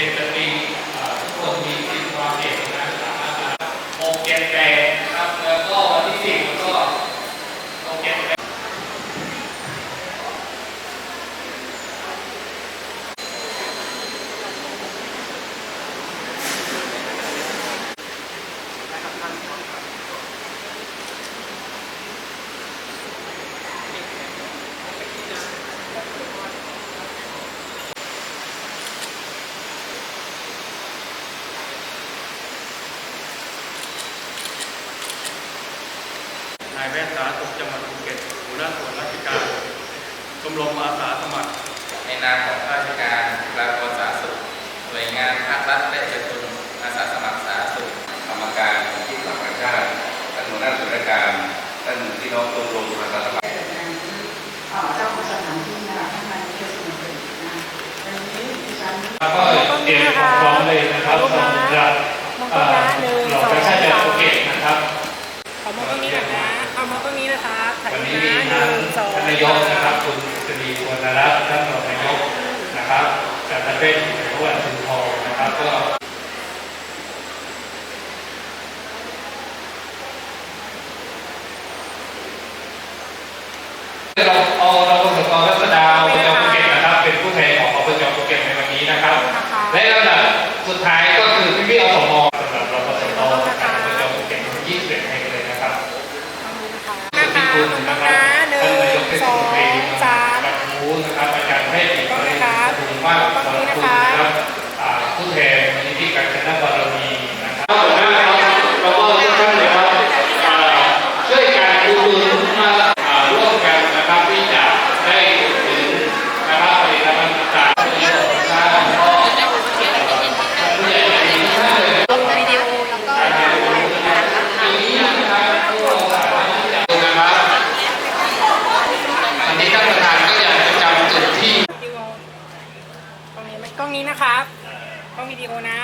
Amen. ายแพทย์สาธุกจังหวัดภูเก็ตหัวหน้าส่วนราชการชมรมอาสาสมัคร ในนามของข้าราชการบุคลากรสาธุขหน่วยงานภาครัฐและเอกชนอาสาสมัครสาธุขกรรมการที่สำคักชาติท่านหัวหน้าส่วนราชการท่านพี่น้องชมรมอาสาสมัครเจ้ตวก็เตรียมความพร้อมเลยนะครับสำหรับเราประชาชนภูเก็ตนะครับขอบคุณนี่นะ เอามองตรงนี้นะคะถ่ายวันรูนี้ปมีนะหทางนึ่งสองท่านนายกนะครับคุณสรีวรรณรัตน์ท่านรองนายกนะครับจัดเป็นในวันชุมพรนะครับก็เราเอาเราปสตรัศดาอบจภูเก็ตนะครับ เป็นผู้แทนของอบจภูเก็ตในวันนี้นะครับ และลำดับสุดท้ายก็คือพี่พี่อสม นะหนึ่ ท่านนายก ง เทศ สอ ม ง นตรี สาม กับมูนะครับอาจารย์แพทย์หญิง ตรง ป นี้ ริ ครั ญ บ ถูกมาก ตรงนี้ ขอบ นะ คุณ คะ นะครับอ่าผู้แทนมูลนิธิการชนะบารมีนะครับแล้วก็ทุกท่านนะครับอ่าช่วยกันดูดูมาอ่าร่วมกันนะครับที่จะได้ถึงนะครับผลิตภัณฑ์ต่างๆที่เราสร้างผู้ใหญ่ใจดีทุกท่านเลย ลงวิดีโอแล้วก็ อันนี้ท่านประธานก็อยากจะจำจุดที่ วิดีโอตรง นี้นะครับ ต้องวิดีโอนะ